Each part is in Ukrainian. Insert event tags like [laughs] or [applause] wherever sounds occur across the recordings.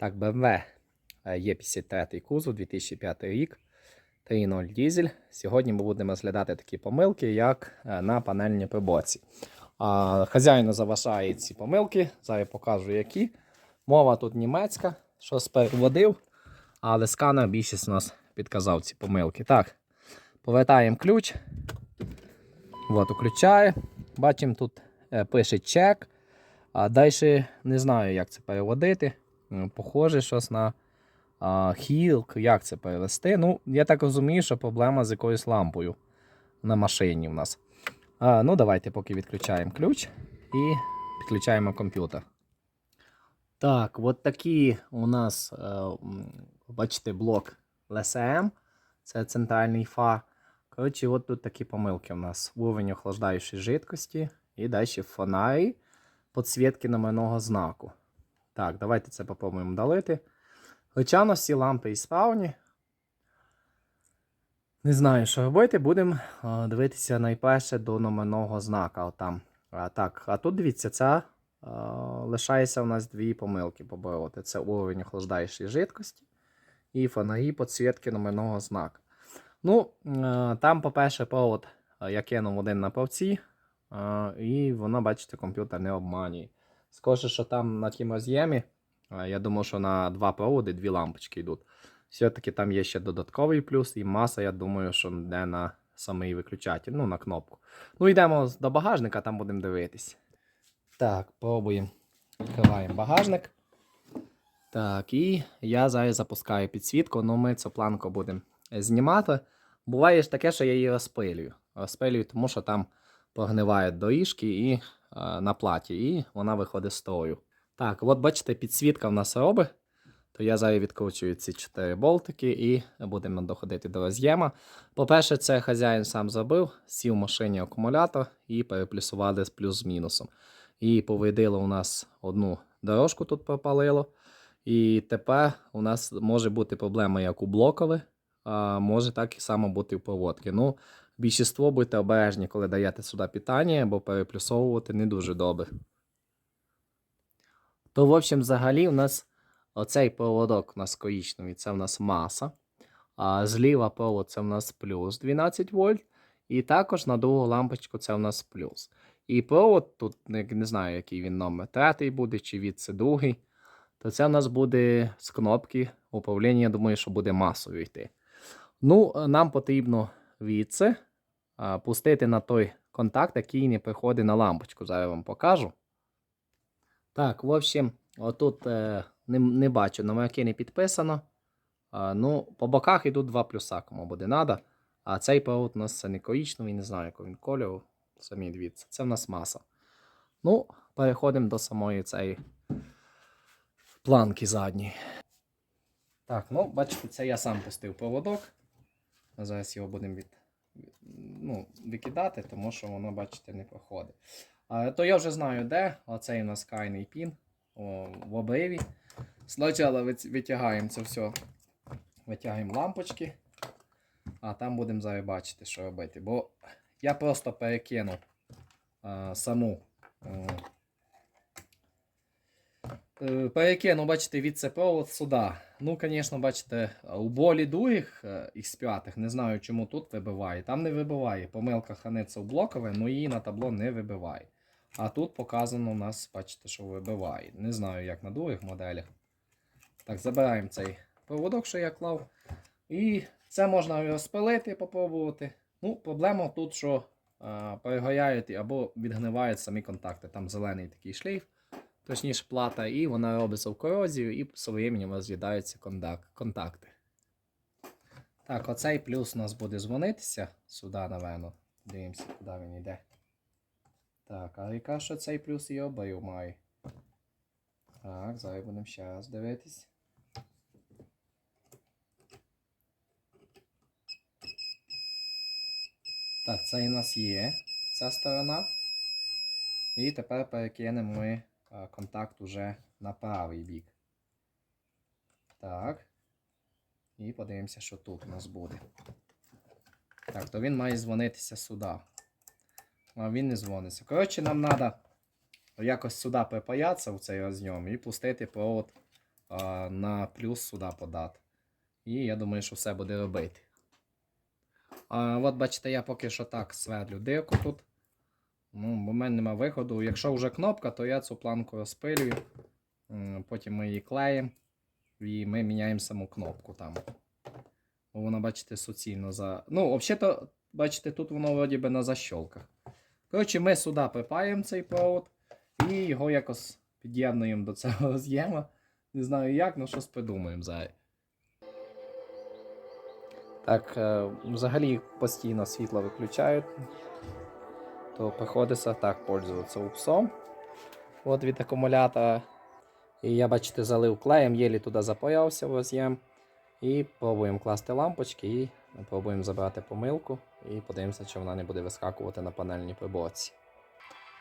Так, BMW є 53 кузов, 2005 рік, 3.0 дізель. Сьогодні ми будемо розглядати такі помилки, як е, на панельній приборці. А, Хазяїну заважає ці помилки, зараз я покажу які. Мова тут німецька, щось переводив, але сканер більшість у нас підказав ці помилки. Так, повертаємо ключ. От, включає. Бачимо, тут е, пише чек. А далі не знаю, як це переводити. М, Похоже, щось на а, хілк, як це перевести. Ну, я так розумію, що проблема з якоюсь лампою на машині в нас. А, ну, давайте поки відключаємо ключ і підключаємо комп'ютер. Так, от такий у нас, е, бачите, блок LSM. Це центральний фар. Коротше, от тут такі помилки у нас. Уровень охлаждаючої жидкості і далі фонарі підсвітки номерного знаку. Так, давайте це попробуємо долити. Хоча всі лампи ісправні. Не знаю, що робити. Будемо дивитися найперше до номерного знака. Отам. А, так, а тут дивіться, це а, лишається у нас дві помилки побороти. Це уровень охлаждаючої жидкості і фонарі підсвітки номерного знака. Ну, е, там, по-перше, провод я кинув один на правці, е, і воно, бачите, комп'ютер не обманює. Схоже, що там на тім роз'ємі, е, я думав, що на два проводи дві лампочки йдуть. Все-таки там є ще додатковий плюс, і маса, я думаю, що йде на самий виключатель, ну, на кнопку. Ну, йдемо до багажника, там будемо дивитись. Так, пробуємо. Відкриваємо багажник. Так, і я зараз запускаю підсвітку, ну ми цю планку будемо знімати. Буває ж таке, що я її розпилюю. Розпилюю, тому що там прогнивають доріжки і е, на платі, і вона виходить строю. Так, от бачите, підсвітка в нас робить. То я зараз відкручую ці 4 болтики і будемо доходити до роз'єма. По-перше, це хазяїн сам зробив, сів в машині акумулятор і переплюсували з плюс з мінусом. І повидило у нас одну дорожку тут пропалило. І тепер у нас може бути проблема як у блокове, а може так і само бути в проводки. Ну, більшість будьте обережні, коли даєте сюди питання, бо переплюсовувати не дуже добре. То, в общем, взагалі, у нас оцей проводок у нас коричневий, це у нас маса. А зліва провод це у нас плюс 12 вольт. І також на другу лампочку це у нас плюс. І провод тут не, не знаю, який він номер, третій буде, чи від це другий. То це у нас буде з кнопки управління, я думаю, що буде масою йти. Ну, нам потрібно відси а, пустити на той контакт, який не приходить на лампочку. Зараз я вам покажу. Так, в общем, отут е, не, не бачу, номерки не підписано. А, ну, по боках йдуть два плюса, кому буде надо. А цей провод у нас це не коричневий, не знаю, якого він кольору. Самі дивіться. Це в нас маса. Ну, переходимо до самої цієї планки задньої. Так, ну, бачите, це я сам пустив проводок. Зараз його будемо від- ну, викидати, тому що воно, бачите, не проходить. А, то я вже знаю, де. Оцей у нас кайний пін о, в обриві. Спочатку витягаємо це все. Витягаємо лампочки. А там будемо зараз бачити, що робити. Бо я просто перекинув а, саму. е, Е, Перекину, бачите, від це провод сюди. Ну, звісно, бачите, у болі других е, із п'ятих, не знаю, чому тут вибиває. Там не вибиває. Помилка ханиться в блокове, але її на табло не вибиває. А тут показано у нас, бачите, що вибиває. Не знаю, як на других моделях. Так, забираємо цей проводок, що я клав. І це можна розпилити, попробувати. Ну, проблема тут, що е, перегоряють або відгнивають самі контакти. Там зелений такий шлейф точніше плата, і вона робиться в корозію, і временем роз'їдаються контак- контакти. Так, оцей плюс у нас буде дзвонитися сюди, напевно. Дивимося, куди він йде. Так, а яка що цей плюс і обрив має? Так, зараз будемо ще раз дивитись. Так, це у нас є ця сторона. І тепер перекинемо ми контакт уже на правий бік. Так. І подивимося, що тут у нас буде. Так, то він має дзвонитися сюди. А він не дзвониться. Коротше, нам треба якось сюди припаятися в цей розйом і пустити провод а, на плюс сюди подати. І я думаю, що все буде робити. А от бачите, я поки що так свердлю дирку тут. Ну, бо в мене нема виходу. Якщо вже кнопка, то я цю планку розпилюю. Потім ми її клеїмо і ми міняємо саму кнопку там. Бо вона, бачите, суцільно за. Ну, взагалі, бачите, тут воно вроді би на защолках. Коротше, ми сюди припаємо цей провод і його якось під'єднуємо до цього [laughs] роз'єма. Не знаю як, але щось придумаємо зараз. Так, е, взагалі постійно світло виключають, то приходиться так пользуватися упсом. От від акумулятора. І я, бачите, залив клеєм, єлі туди запаявся в роз'єм. І пробуємо класти лампочки і пробуємо забрати помилку. І подивимося, чи вона не буде вискакувати на панельній приборці.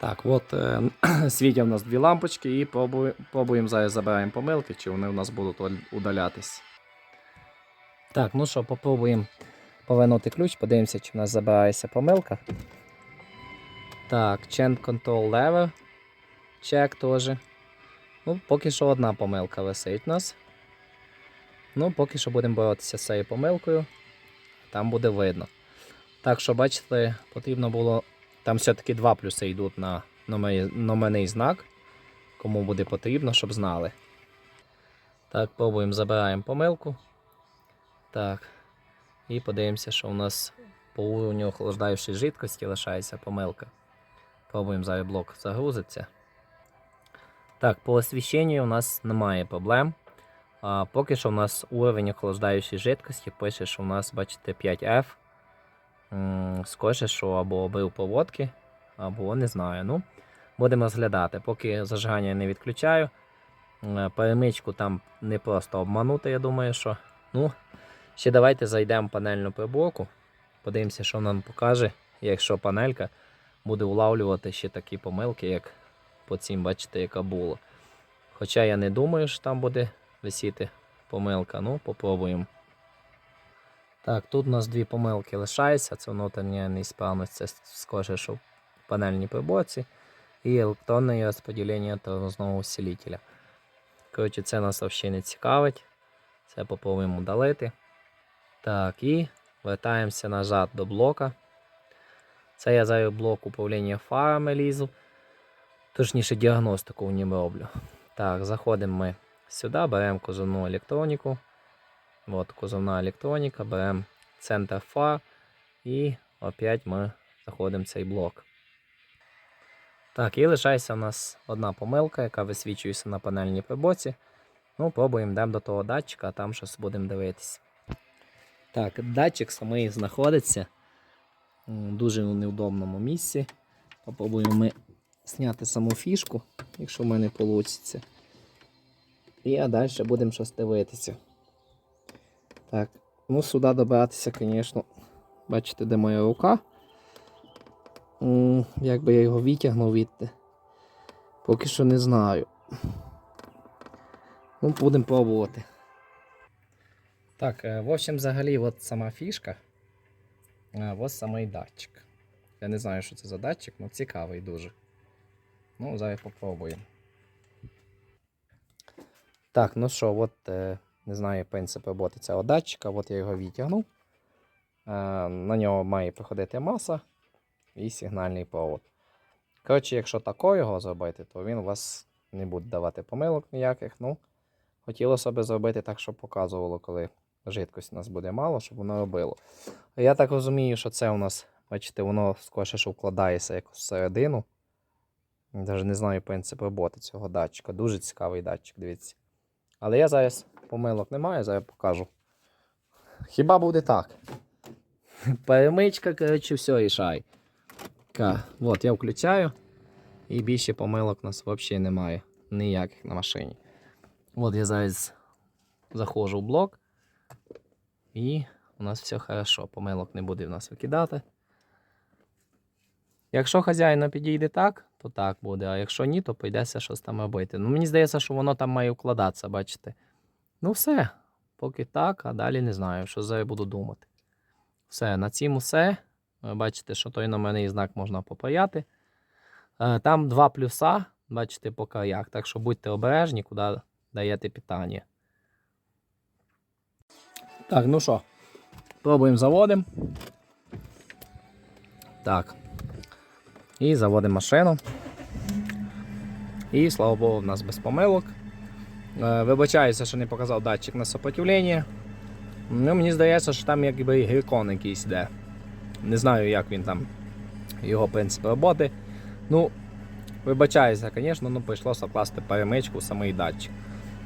Так, от е, [clears throat] світять у нас дві лампочки, і пробуємо, пробуємо зараз забираємо помилки, чи вони у нас будуть удал- удалятись. Так, ну що, попробуємо повернути ключ, подивимося, чи в нас забирається помилка. Так, Chain Control Lever. Чек теж. Ну, поки що одна помилка висить у нас. Ну, поки що будемо боротися з цією помилкою. Там буде видно. Так що, бачите, потрібно було. Там все-таки два плюси йдуть на номер- номерний знак. Кому буде потрібно, щоб знали. Так, пробуємо, забираємо помилку. Так. І подивимося, що у нас по уровню охлаждаючої жидкості лишається помилка. Пробуємо зараз блок загрузиться. Так, по освіщенню у нас немає проблем. А, поки що у нас уровень охлаждаючої жидкості пише, що у нас, бачите, 5F. М, Скоріше, що або обрив проводки, або не знаю. Ну, будемо розглядати. Поки зажигання не відключаю. Перемичку там не просто обманути, я думаю, що. Ну, ще давайте зайдемо в панельну приборку. Подивимося, що нам покаже, якщо панелька буде улавлювати ще такі помилки, як по цим, бачите, яка була. Хоча я не думаю, що там буде висіти помилка. Ну, попробуємо. Так, тут у нас дві помилки лишаються. Це внутрішня неісправність, це скоріше, що в панельній приборці. І електронне розподілення тормозного усилителя. Коротше, це нас взагалі не цікавить. Це попробуємо удалити. Так, і вертаємося назад до блока. Це я зараз блок управління фарами лізу. Точніше, діагностику в ньому роблю. Так, заходимо ми сюди, беремо козовну електроніку. От кузовна електроніка, беремо центр фар і опять ми заходимо в цей блок. Так, і лишається у нас одна помилка, яка висвічується на панельній прибоці. Ну, пробуємо йдемо до того датчика, а там щось будемо дивитися. Так, датчик самий знаходиться дуже невдобному місці. Попробуємо ми зняти саму фішку, якщо в мене вийде. І а далі будемо щось дивитися. Так, ну сюди добратися, звісно. Бачите, де моя рука. Як би я його витягнув відти. Поки що не знаю. Ну, будемо пробувати. Так, е, в общем, взагалі, от сама фішка. А, ось самий датчик. Я не знаю, що це за датчик, але цікавий дуже. Ну, зараз попробуємо. Так, ну що, от е, не знаю принцип роботи цього датчика. От я його відтягнув. Е, на нього має приходити маса і сигнальний провод. Коротше, якщо тако його зробити, то він у вас не буде давати помилок ніяких. Ну, хотілося б зробити так, щоб показувало, коли жидкості у нас буде мало, щоб воно робило. Я так розумію, що це у нас, бачите, воно скоріше, що вкладається якось всередину. Навіть не знаю принцип роботи цього датчика. Дуже цікавий датчик, дивіться. Але я зараз помилок не маю, зараз покажу. Хіба буде так? Перемичка, коротше, все рішай. От, я включаю. І більше помилок у нас взагалі немає. Ніяких на машині. От я зараз заходжу в блок. І у нас все хорошо. Помилок не буде в нас викидати. Якщо хазяїна підійде так, то так буде, а якщо ні, то прийдеться щось там робити. Ну, мені здається, що воно там має вкладатися, бачите. Ну, все. Поки так, а далі не знаю, що зараз буду думати. Все, на цьому все. Ви бачите, що той номерний знак можна попаяти. Е, Там два плюса, бачите, по краях. Так що будьте обережні, куди даєте питання. Так, ну що, пробуємо заводимо. Так. І заводимо машину. І слава Богу, в нас без помилок. Е, Вибачаюся, що не показав датчик на сопротивлення. Ну, мені здається, що там якби грікон якийсь йде. Не знаю, як він там, його принцип роботи. Ну, вибачаюся, звісно, ну прийшлося класти перемичку в самий датчик.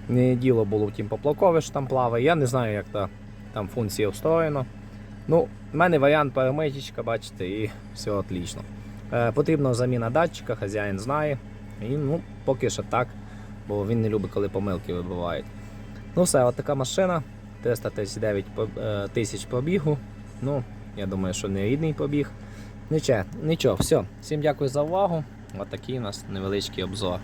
Не діло було в тім поплавкове, що там плаває. Я не знаю, як та, там функція встроєна. Ну, в мене варіант перемичечка, бачите, і все отлично. Е, потрібна заміна датчика, хазяїн знає. І ну, поки що так, бо він не любить, коли помилки вибивають. Ну все, от така машина. 339 е, тисяч пробігу. Ну, я думаю, що не рідний пробіг. Нічого, нічого, все. Всім дякую за увагу. От такий у нас невеличкий обзор.